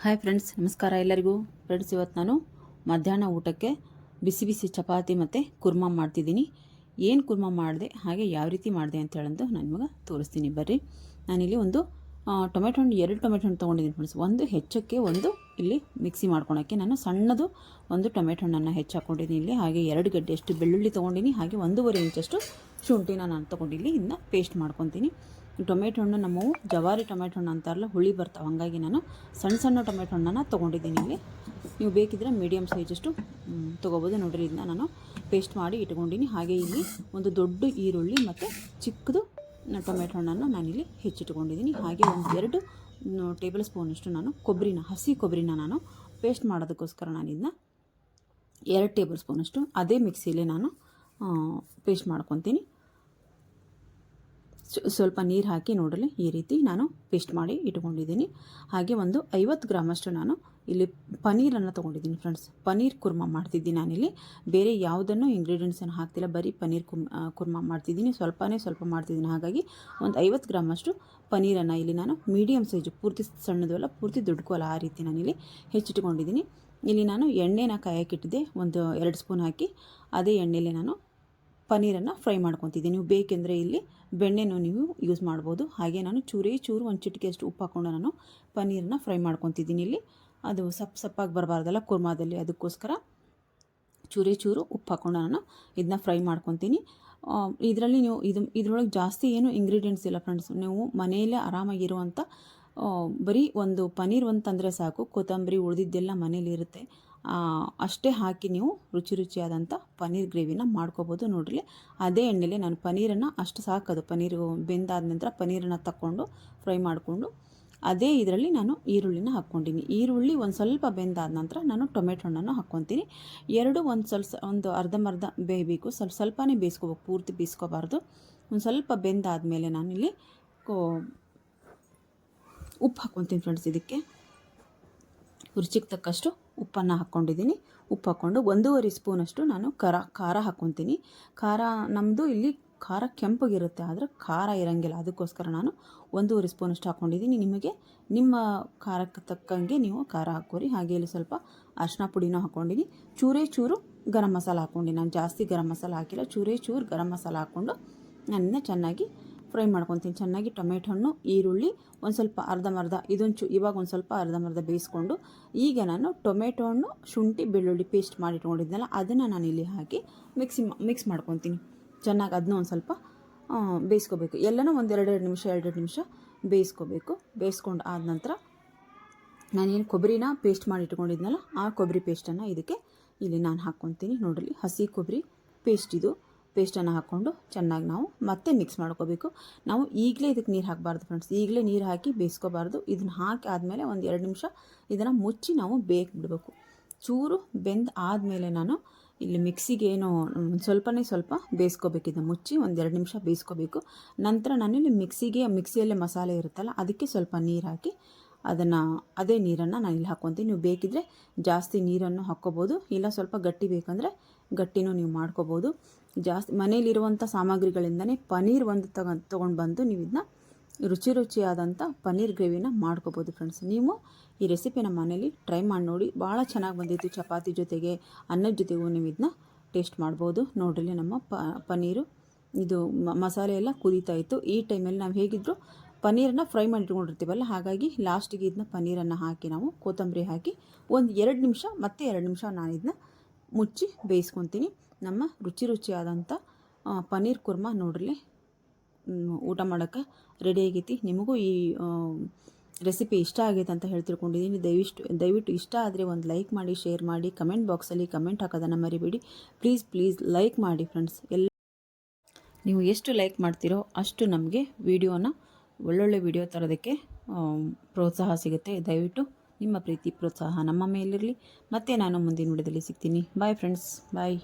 Hi friends ನಮಸ್ಕಾರ ಎಲ್ಲರಿಗೂ. Friends ಇವತ್ತು ನಾನು ಮಧ್ಯಾಹ್ನ ಊಟಕ್ಕೆ ಬಿಸಿ ಬಿಸಿ ಚಪಾತಿ ಮತ್ತು ಕುರ್ಮಾ ಮಾಡ್ತಿದ್ದೀನಿ. ಏನು ಕುರ್ಮಾ ಮಾಡಿದೆ, ಹಾಗೆ ಯಾವ ರೀತಿ ಮಾಡಿದೆ ಅಂತ ಹೇಳಂದು ನಾನು ನಿಮಗೆ ತೋರಿಸ್ತೀನಿ. ಬರ್ರಿ. ನಾನಿಲ್ಲಿ ಒಂದು ಟೊಮೆಟೊ ಹಣ್ಣು, ಎರಡು ಟೊಮೆಟೊ ಹಣ್ಣು ತೊಗೊಂಡಿದ್ದೀನಿ ಫ್ರೆಂಡ್ಸ್ ಒಂದು ಹೆಚ್ಚಕ್ಕೆ, ಒಂದು ಇಲ್ಲಿ ಮಿಕ್ಸಿ ಮಾಡ್ಕೊಳೋಕ್ಕೆ. ನಾನು ಸಣ್ಣದು ಒಂದು ಟೊಮೆಟೊ ಹಣ್ಣನ್ನು ಹೆಚ್ಚಾಕೊಂಡಿದ್ದೀನಿ ಇಲ್ಲಿ. ಹಾಗೆ ಎರಡು ಗಡ್ಡೆಯಷ್ಟು ಬೆಳ್ಳುಳ್ಳಿ ತೊಗೊಂಡಿನಿ ಹಾಗೆ ಒಂದೂವರೆ ಇಂಚಷ್ಟು ಶುಂಠಿನ ನಾನು ತೊಗೊಂಡಿಲ್ಲಿ ಇದನ್ನ ಪೇಸ್ಟ್ ಮಾಡ್ಕೊತೀನಿ. ಟೊಮೆಟೊ ಹಣ್ಣು ನಮ್ಮವು ಜವಾರಿ ಟೊಮೆಟೊ ಹಣ್ಣು ಅಂತಾರಲ್ಲ, ಹುಳಿ ಬರ್ತಾವೆ. ಹಾಗಾಗಿ ನಾನು ಸಣ್ಣ ಸಣ್ಣ ಟೊಮೆಟೊ ಹಣ್ಣನ್ನು ತೊಗೊಂಡಿದ್ದೀನಿ ಇಲ್ಲಿ. ನೀವು ಬೇಕಿದ್ರೆ ಮೀಡಿಯಮ್ ಸೈಜಷ್ಟು ತೊಗೋಬೋದು. ನೋಡಿರಿ, ಇದನ್ನ ನಾನು ಪೇಸ್ಟ್ ಮಾಡಿ ಇಟ್ಕೊಂಡಿನಿ. ಹಾಗೆ ಇಲ್ಲಿ ಒಂದು ದೊಡ್ಡ ಈರುಳ್ಳಿ ಮತ್ತು ಚಿಕ್ಕದು ಟೊಮೆಟೊ ಹಣ್ಣನ್ನು ನಾನಿಲ್ಲಿ ಹೆಚ್ಚಿಟ್ಕೊಂಡಿದ್ದೀನಿ ಹಾಗೆ ಒಂದು ಎರಡು ಟೇಬಲ್ ಸ್ಪೂನಷ್ಟು ನಾನು ಕೊಬ್ಬರಿನ, ಹಸಿ ಕೊಬ್ಬರಿನ ನಾನು ಪೇಸ್ಟ್ ಮಾಡೋದಕ್ಕೋಸ್ಕರ ನಾನು ಇದನ್ನ ಎರಡು ಟೇಬಲ್ ಸ್ಪೂನಷ್ಟು ಅದೇ ಮಿಕ್ಸಿಯಲ್ಲಿ ನಾನು ಪೇಸ್ಟ್ ಮಾಡ್ಕೊತೀನಿ. ಸ್ವಲ್ಪ ನೀರು ಹಾಕಿ ನೋಡಲಿ ಈ ರೀತಿ ನಾನು ಪೇಸ್ಟ್ ಮಾಡಿ ಇಟ್ಕೊಂಡಿದ್ದೀನಿ. ಹಾಗೆ ಒಂದು ಐವತ್ತು ಗ್ರಾಮಷ್ಟು ನಾನು ಇಲ್ಲಿ ಪನ್ನೀರನ್ನು ತೊಗೊಂಡಿದ್ದೀನಿ ಫ್ರೆಂಡ್ಸ್. ಪನ್ನೀರ್ ಕುರ್ಮಾ ಮಾಡ್ತಿದ್ದೀನಿ ನಾನಿಲ್ಲಿ. ಬೇರೆ ಯಾವುದನ್ನು ಇಂಗ್ರೀಡಿಯೆಂಟ್ಸನ್ನು ಹಾಕ್ತಿಲ್ಲ. ಬರೀ ಪನ್ನೀರ್ ಕುಮ್ ಕುರ್ಮಾ ಮಾಡ್ತಿದ್ದೀನಿ. ಸ್ವಲ್ಪನೇ ಸ್ವಲ್ಪ ಮಾಡ್ತಿದ್ದೀನಿ. ಹಾಗಾಗಿ ಒಂದು ಐವತ್ತು ಗ್ರಾಮಷ್ಟು ಪನ್ನೀರನ್ನು ಇಲ್ಲಿ ನಾನು ಮೀಡಿಯಮ್ ಸೈಜು ಪೂರ್ತಿ ಸಣ್ಣದು ಅಲ್ಲ ಪೂರ್ತಿ ದುಡ್ಕೋಲ್ಲ ಆ ರೀತಿ ನಾನಿಲ್ಲಿ ಹೆಚ್ಚಿಟ್ಕೊಂಡಿದ್ದೀನಿ. ಇಲ್ಲಿ ನಾನು ಎಣ್ಣೆನ ಕಾಯಕ್ಕಿಟ್ಟಿದ್ದೆ ಒಂದು ಎರಡು ಸ್ಪೂನ್ ಹಾಕಿ. ಅದೇ ಎಣ್ಣೆಯಲ್ಲಿ ನಾನು ಪನ್ನೀರನ್ನು ಫ್ರೈ ಮಾಡ್ಕೊತಿದ್ದೀನಿ. ನೀವು ಬೇಕೆಂದರೆ ಇಲ್ಲಿ ಬೆಣ್ಣೆನೂ ನೀವು ಯೂಸ್ ಮಾಡ್ಬೋದು. ಹಾಗೆ ನಾನು ಚೂರೇ ಚೂರು ಒಂದು ಚಿಟಿಕೆಯಷ್ಟು ಉಪ್ಪು ಹಾಕ್ಕೊಂಡು ನಾನು ಪನ್ನೀರನ್ನ ಫ್ರೈ ಮಾಡ್ಕೊತಿದ್ದೀನಿ ಇಲ್ಲಿ. ಅದು ಸಪ್ ಸಪ್ಪಾಗಿ ಬರಬಾರ್ದಲ್ಲ ಕುರ್ಮಾದಲ್ಲಿ. ಅದಕ್ಕೋಸ್ಕರ ಚೂರೇ ಚೂರು ಉಪ್ಪು ಹಾಕ್ಕೊಂಡು ನಾನು ಇದನ್ನ ಫ್ರೈ ಮಾಡ್ಕೊತೀನಿ. ಇದರಲ್ಲಿ ನೀವು ಇದು, ಇದರೊಳಗೆ ಜಾಸ್ತಿ ಏನು ಇಂಗ್ರೀಡಿಯೆಂಟ್ಸ್ ಇಲ್ಲ ಫ್ರೆಂಡ್ಸ್ ನೀವು ಮನೆಯಲ್ಲೇ ಆರಾಮಾಗಿರುವಂಥ ಬರೀ ಒಂದು ಪನ್ನೀರ್ ಒಂದು ತಂದರೆ ಸಾಕು. ಕೊತ್ತಂಬರಿ ಉಳಿದಿದ್ದೆಲ್ಲ ಮನೇಲಿ ಇರುತ್ತೆ ಅಷ್ಟೇ ಹಾಕಿ ನೀವು ರುಚಿ ರುಚಿಯಾದಂಥ ಪನ್ನೀರ್ ಗ್ರೇವಿನ ಮಾಡ್ಕೋಬೋದು ನೋಡ್ರಿ. ಅದೇ ಎಣ್ಣೆಲೆ ನಾನು ಪನ್ನೀರನ್ನು ಅಷ್ಟು ಸಾಕದು ಪನ್ನೀರು ಬೆಂದಾದ ನಂತರ ಪನ್ನೀರನ್ನು ತಕ್ಕೊಂಡು ಫ್ರೈ ಮಾಡಿಕೊಂಡು ಅದೇ ಇದರಲ್ಲಿ ನಾನು ಈರುಳ್ಳಿನ ಹಾಕ್ಕೊಂಡಿನಿ. ಈರುಳ್ಳಿ ಒಂದು ಸ್ವಲ್ಪ ಬೆಂದಾದ ನಂತರ ನಾನು ಟೊಮೆಟೊ ಹಣ್ಣನ್ನು ಹಾಕ್ಕೊತೀನಿ. ಎರಡು ಒಂದು ಸ್ವಲ್ಪ ಒಂದು ಅರ್ಧಂಬರ್ಧ ಬೇಯಬೇಕು. ಸ್ವಲ್ಪ ಸ್ವಲ್ಪನೇ ಬೇಯಿಸ್ಕೋಬೇಕು. ಪೂರ್ತಿ ಬೇಯಿಸ್ಕೋಬಾರ್ದು. ಒಂದು ಸ್ವಲ್ಪ ಬೆಂದಾದಮೇಲೆ ನಾನಿಲ್ಲಿ ಕೋ, ಉಪ್ಪು ಹಾಕ್ಕೊತೀನಿ ಫ್ರೆಂಡ್ಸ್ ಇದಕ್ಕೆ. ರುಚಿಗೆ ತಕ್ಕಷ್ಟು ಉಪ್ಪನ್ನು ಹಾಕ್ಕೊಂಡಿದ್ದೀನಿ. ಉಪ್ಪು ಹಾಕ್ಕೊಂಡು ಒಂದೂವರೆ ಸ್ಪೂನಷ್ಟು ನಾನು ಖಾರ ಖಾರ ಹಾಕ್ಕೊತೀನಿ. ಖಾರ ನಮ್ಮದು ಇಲ್ಲಿ ಖಾರ ಕೆಂಪಗಿರುತ್ತೆ, ಆದರೆ ಖಾರ ಇರೋಂಗಿಲ್ಲ. ಅದಕ್ಕೋಸ್ಕರ ನಾನು ಒಂದೂವರೆ ಸ್ಪೂನಷ್ಟು ಹಾಕ್ಕೊಂಡಿದ್ದೀನಿ. ನಿಮಗೆ ನಿಮ್ಮ ಖಾರಕ್ಕೆ ತಕ್ಕಂಗೆ ನೀವು ಖಾರ ಹಾಕ್ಕೋರಿ. ಹಾಗೆ ಇಲ್ಲಿ ಸ್ವಲ್ಪ ಅರಿಶಿನ ಪುಡಿನೂ ಹಾಕ್ಕೊಂಡಿನಿ. ಚೂರೇ ಚೂರು ಗರಂ ಮಸಾಲ ಹಾಕ್ಕೊಂಡು ನಾನು ಜಾಸ್ತಿ ಗರಂ ಮಸಾಲ ಹಾಕಿಲ್ಲ. ಚೂರೇ ಚೂರು ಗರಂ ಮಸಾಲ ಹಾಕ್ಕೊಂಡು ನನ್ನ ಚೆನ್ನಾಗಿ ಫ್ರೈ ಮಾಡ್ಕೊತೀನಿ. ಚೆನ್ನಾಗಿ ಟೊಮೆಟೊ ಹಣ್ಣು, ಈರುಳ್ಳಿ ಒಂದು ಸ್ವಲ್ಪ ಅರ್ಧಂಬರ್ಧ ಇದೊಂಚು ಇವಾಗ ಒಂದು ಸ್ವಲ್ಪ ಅರ್ಧಂಬರ್ಧ ಬೇಯಿಸ್ಕೊಂಡು, ಈಗ ನಾನು ಟೊಮೆಟೊ ಹಣ್ಣು, ಶುಂಠಿ, ಬೆಳ್ಳುಳ್ಳಿ ಪೇಸ್ಟ್ ಮಾಡಿ ಇಟ್ಕೊಂಡಿದ್ನಲ್ಲ ಅದನ್ನು ನಾನು ಇಲ್ಲಿ ಹಾಕಿ ಮಿಕ್ಸಿ ಮಿಕ್ಸ್ ಮಾಡ್ಕೊತೀನಿ. ಚೆನ್ನಾಗಿ ಅದನ್ನ ಒಂದು ಸ್ವಲ್ಪ ಬೇಯಿಸ್ಕೋಬೇಕು. ಎಲ್ಲನೂ ಒಂದು ಎರಡೆರಡು ನಿಮಿಷ ಎರಡೆರಡು ನಿಮಿಷ ಬೇಯಿಸ್ಕೋಬೇಕು. ಬೇಯಿಸ್ಕೊಂಡು ಆದ ನಂತರ ನಾನೇನು ಕೊಬ್ಬರಿನ ಪೇಸ್ಟ್ ಮಾಡಿ ಇಟ್ಕೊಂಡಿದ್ನಲ್ಲ ಆ ಕೊಬ್ಬರಿ ಪೇಸ್ಟನ್ನು ಇದಕ್ಕೆ ಇಲ್ಲಿ ನಾನು ಹಾಕ್ಕೊತೀನಿ. ನೋಡಿರಿ, ಹಸಿ ಕೊಬ್ಬರಿ ಪೇಸ್ಟ್ ಇದು. ಪೇಸ್ಟನ್ನು ಹಾಕ್ಕೊಂಡು ಚೆನ್ನಾಗಿ ನಾವು ಮತ್ತೆ ಮಿಕ್ಸ್ ಮಾಡ್ಕೋಬೇಕು. ನಾವು ಈಗಲೇ ಇದಕ್ಕೆ ನೀರು ಹಾಕಬಾರ್ದು ಫ್ರೆಂಡ್ಸ್ ಈಗಲೇ ನೀರು ಹಾಕಿ ಬೇಯಿಸ್ಕೋಬಾರ್ದು. ಇದನ್ನು ಹಾಕಿ ಆದಮೇಲೆ ಒಂದು ಎರಡು ನಿಮಿಷ ಇದನ್ನು ಮುಚ್ಚಿ ನಾವು ಬೇಕ್ ಬಿಡಬೇಕು ಚೂರು ಬೆಂದು ಆದಮೇಲೆ ನಾನು ಇಲ್ಲಿ ಮಿಕ್ಸಿಗೆ ಏನು ಸ್ವಲ್ಪನೇ ಸ್ವಲ್ಪ ಬೇಯಿಸ್ಕೋಬೇಕು. ಇದನ್ನು ಮುಚ್ಚಿ ಒಂದು ಎರಡು ನಿಮಿಷ ಬೇಯಿಸ್ಕೋಬೇಕು. ನಂತರ ನಾನಿಲ್ಲಿ ಮಿಕ್ಸಿಗೆ ಮಿಕ್ಸಿಯಲ್ಲೇ ಮಸಾಲೆ ಇರುತ್ತಲ್ಲ, ಅದಕ್ಕೆ ಸ್ವಲ್ಪ ನೀರು ಹಾಕಿ ಅದನ್ನು, ಅದೇ ನೀರನ್ನು ನಾನು ಇಲ್ಲಿ ಹಾಕ್ಕೊತೀನಿ. ನೀವು ಬೇಕಿದ್ರೆ ಜಾಸ್ತಿ ನೀರನ್ನು ಹಾಕ್ಕೋಬೋದು. ಇಲ್ಲ ಸ್ವಲ್ಪ ಗಟ್ಟಿ ಬೇಕಂದರೆ ಗಟ್ಟಿನೂ ನೀವು ಮಾಡ್ಕೋಬೋದು. ಜಾಸ್ತಿ ಮನೇಲಿರುವಂಥ ಸಾಮಗ್ರಿಗಳಿಂದನೇ ಪನ್ನೀರ್ ಒಂದು ತಗ, ತೊಗೊಂಡು ಬಂದು ನೀವು ಇದನ್ನ ರುಚಿ ರುಚಿಯಾದಂಥ ಪನ್ನೀರ್ ಗ್ರೇವಿನ ಮಾಡ್ಕೋಬೋದು ಫ್ರೆಂಡ್ಸ್. ನೀವು ಈ ರೆಸಿಪಿನ ಮನೇಲಿ ಟ್ರೈ ಮಾಡಿ ನೋಡಿ. ಭಾಳ ಚೆನ್ನಾಗಿ ಬಂದಿತ್ತು ಚಪಾತಿ ಜೊತೆಗೆ, ಅನ್ನದ ಜೊತೆಗೂ ನೀವು ಇದನ್ನ ಟೇಸ್ಟ್ ಮಾಡ್ಬೋದು. ನೋಡ್ರಿ ನಮ್ಮ ಪನ್ನೀರು ಇದು ಮಸಾಲೆ ಎಲ್ಲ ಕುದೀತಾ ಇತ್ತು. ಈ ಟೈಮಲ್ಲಿ ನಾವು ಹೇಗಿದ್ರು ಪನ್ನೀರನ್ನು ಫ್ರೈ ಮಾಡಿ ಇಟ್ಕೊಂಡಿರ್ತೀವಲ್ಲ ಹಾಗಾಗಿ ಲಾಸ್ಟಿಗೆ ಇದನ್ನ ಪನ್ನೀರನ್ನು ಹಾಕಿ ನಾವು ಕೊತ್ತಂಬರಿ ಹಾಕಿ ಒಂದು ಎರಡು ನಿಮಿಷ, ಮತ್ತೆ ಎರಡು ನಿಮಿಷ ನಾನು ಇದನ್ನ ಮುಚ್ಚಿ ಬೇಯಿಸ್ಕೊತೀನಿ. ನಮ್ಮ ರುಚಿ ರುಚಿಯಾದಂಥ ಪನ್ನೀರ್ ಕುರ್ಮಾ ನೋಡ್ರಿ ಊಟ ಮಾಡೋಕ್ಕೆ ರೆಡಿ ಆಗೈತಿ. ನಿಮಗೂ ಈ ರೆಸಿಪಿ ಇಷ್ಟ ಆಗೈತೆ ಅಂತ ಹೇಳಿ ತಿಳ್ಕೊಂಡಿದ್ದೀನಿ ದಯವಿಷ್ಟು, ದಯವಿಟ್ಟು ಇಷ್ಟ ಆದರೆ ಒಂದು ಲೈಕ್ ಮಾಡಿ ಶೇರ್ ಮಾಡಿ ಕಮೆಂಟ್ ಬಾಕ್ಸಲ್ಲಿ ಕಮೆಂಟ್ ಹಾಕೋದನ್ನು ಮರಿಬೇಡಿ. ಪ್ಲೀಸ್ ಪ್ಲೀಸ್ ಲೈಕ್ ಮಾಡಿ ಫ್ರೆಂಡ್ಸ್ ಎಲ್ಲ ನೀವು ಎಷ್ಟು ಲೈಕ್ ಮಾಡ್ತೀರೋ ಅಷ್ಟು ನಮಗೆ ವಿಡಿಯೋನ ಒಳ್ಳೊಳ್ಳೆ ವಿಡಿಯೋ ತರೋದಕ್ಕೆ ಪ್ರೋತ್ಸಾಹ ಸಿಗುತ್ತೆ. ದಯವಿಟ್ಟು ನಿಮ್ಮ ಪ್ರೀತಿ ಪ್ರೋತ್ಸಾಹ ನಮ್ಮ ಮೇಲಿರಲಿ. ಮತ್ತೆ ನಾನು ಮುಂದಿನ ವಿಡಿಯೋದಲ್ಲಿ ಸಿಗ್ತೀನಿ. Bye friends bye